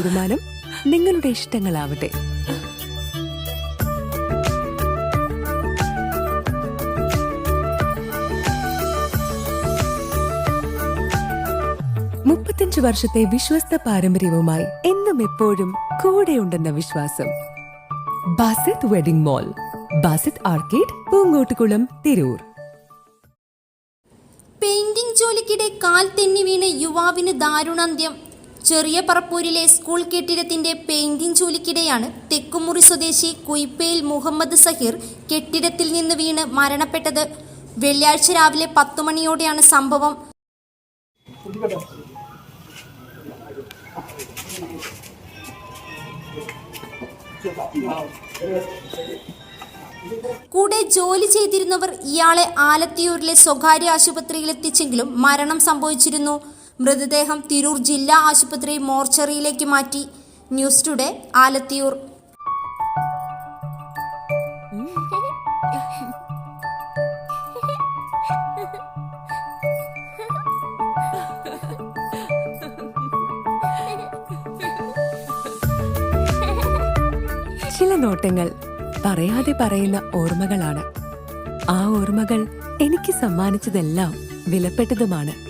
തീരുമാനം നിങ്ങളുടെ ഇഷ്ടങ്ങളാവട്ടെ. മുപ്പത്തിയഞ്ച് വർഷത്തെ വിശ്വസ്ത പാരമ്പര്യവുമായി എന്നും എപ്പോഴും കൂടെയുണ്ടെന്ന വിശ്വാസം. Basith wedding mall Basith arcade Poonkottukulam Tirur. Painting ജോലിക്കിടെ കാൽ തെന്നി വീണ യുവാവിന് ദാരുണാന്ത്യം. ചെറിയ പറപ്പൂരിലെ സ്കൂൾ കെട്ടിടത്തിന്റെ പെയിന്റിംഗ് ജോലിക്കിടെയാണ് തെക്കുമുറി സ്വദേശി കുയിപ്പയിൽ മുഹമ്മദ് സഹീർ കെട്ടിടത്തിൽ നിന്ന് വീണ് മരണപ്പെട്ടത്. വെള്ളിയാഴ്ച രാവിലെ പത്തു മണിയോടെയാണ് സംഭവം. കൂടെ ജോലി ചെയ്തിരുന്നവർ ഇയാളെ ആലത്തിയൂരിലെ സ്വകാര്യ ആശുപത്രിയിൽ എത്തിച്ചെങ്കിലും മരണം സംഭവിച്ചിരുന്നു. മൃതദേഹം തിരൂർ ജില്ലാ ആശുപത്രി മോർച്ചറിയിലേക്ക് മാറ്റി. News today Alathiyur. ചില നോട്ടങ്ങൾ പറയാതെ പറയുന്ന ഓർമ്മകളാണ്. ആ ഓർമ്മകൾ എനിക്ക് സമ്മാനിച്ചതെല്ലാം വിലപ്പെട്ടതുമാണ്.